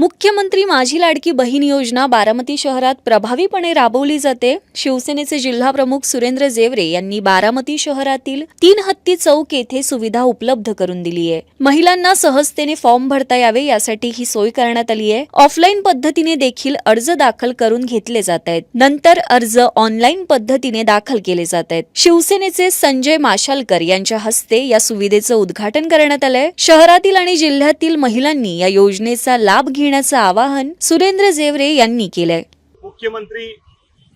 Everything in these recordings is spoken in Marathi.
मुख्यमंत्री माझी लाडकी बहीण योजना बारामती शहरात प्रभावीपणे राबवली जाते. शिवसेनेचे जिल्हा प्रमुख सुरेंद्र जेवरे यांनी बारामती शहरातील तीन हत्ती चौक येथे सुविधा उपलब्ध करून दिली आहे. महिलांना सहजतेने फॉर्म भरता यावे यासाठी ही सोय करण्यात आली आहे. ऑफलाईन पद्धतीने देखील अर्ज दाखल करून घेतले जात आहेत. नंतर अर्ज ऑनलाईन पद्धतीने दाखल केले जात आहेत. शिवसेनेचे संजय माशालकर यांच्या हस्ते या सुविधेचं उद्घाटन करण्यात आलंय. शहरातील आणि जिल्ह्यातील महिलांनी या योजनेचा लाभ घेण्याचं आवाहन सुरेंद्र जेवरे यांनी केलंय. मुख्यमंत्री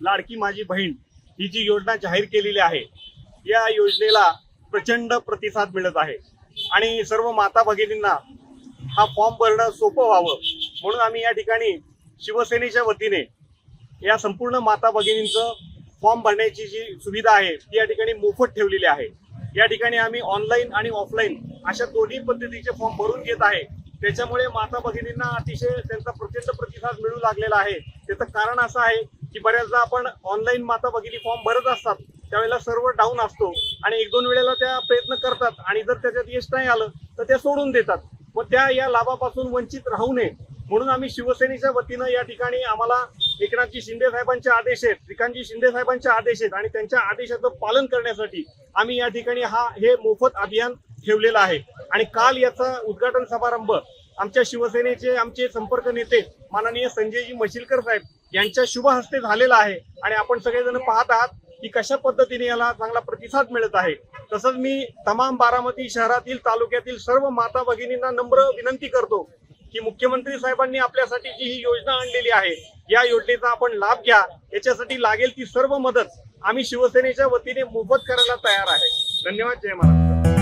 लाडकी माझी बहीण ही जी योजना जाहीर केलेली आहे या योजनेला प्रचंड प्रतिसाद मिळत आहे. आणि सर्व माता भगिनींना हा फॉर्म भरणं सोपं व्हावं म्हणून आम्ही या ठिकाणी शिवसेनेच्या वतीने या संपूर्ण माता भगिनींचं फॉर्म भरण्याची जी सुविधा आहे ती या ठिकाणी मोफत ठेवलेली आहे. या ठिकाणी आम्ही ऑनलाईन आणि ऑफलाईन अशा दोन्ही पद्धतीचे फॉर्म भरून घेत आहे. त्याच्यामुळे माता भगिनींना अतिशय त्यांचा प्रचंड प्रतिसाद मिळू लागलेला आहे. त्याचं कारण असं आहे की बऱ्याचदा आपण ऑनलाईन माता भगिनी फॉर्म भरत असतात त्यावेळेला सर्व डाऊन असतो आणि एक दोन वेळेला त्या प्रयत्न करतात आणि जर त्याच्यात यश नाही आलं तर त्या सोडून देतात. मग त्या या लाभापासून वंचित राहू नये. म्हणून आम्ही शिवसेनेच्या वतीनं या ठिकाणी आम्हाला एकनाथजी शिंदे साहेबांचे आदेश आहेत श्रीकांतजी शिंदे साहेबांचे आदेश आहेत आणि त्यांच्या आदेशाचं पालन करण्यासाठी आम्ही या ठिकाणी हा हे मोफत अभियान ठेवलेलं आहे. आणि काल याचा उद्घाटन समारंभ आमच्या शिवसेनेचे आमचे संपर्क नेते माननीय संजयजी मशिलकर साहेब यांच्या शुभ हस्ते झालेला आहे. आणि आपण सगळेजण पाहत आहात की कशा पद्धतीने याला चांगला प्रतिसाद मिळत आहे. तसंच मी तमाम बारामती शहरातील तालुक्यातील सर्व माता भगिनींना नम्र विनंती करतो की मुख्यमंत्री साहेबांनी आपल्यासाठी जी ही योजना आणलेली आहे या योजनेचा आपण लाभ घ्या. याच्यासाठी लागेल ती सर्व मदत आम्ही शिवसेनेच्या वतीने मोफत करायला तयार आहे. धन्यवाद. जय महाराष्ट्र.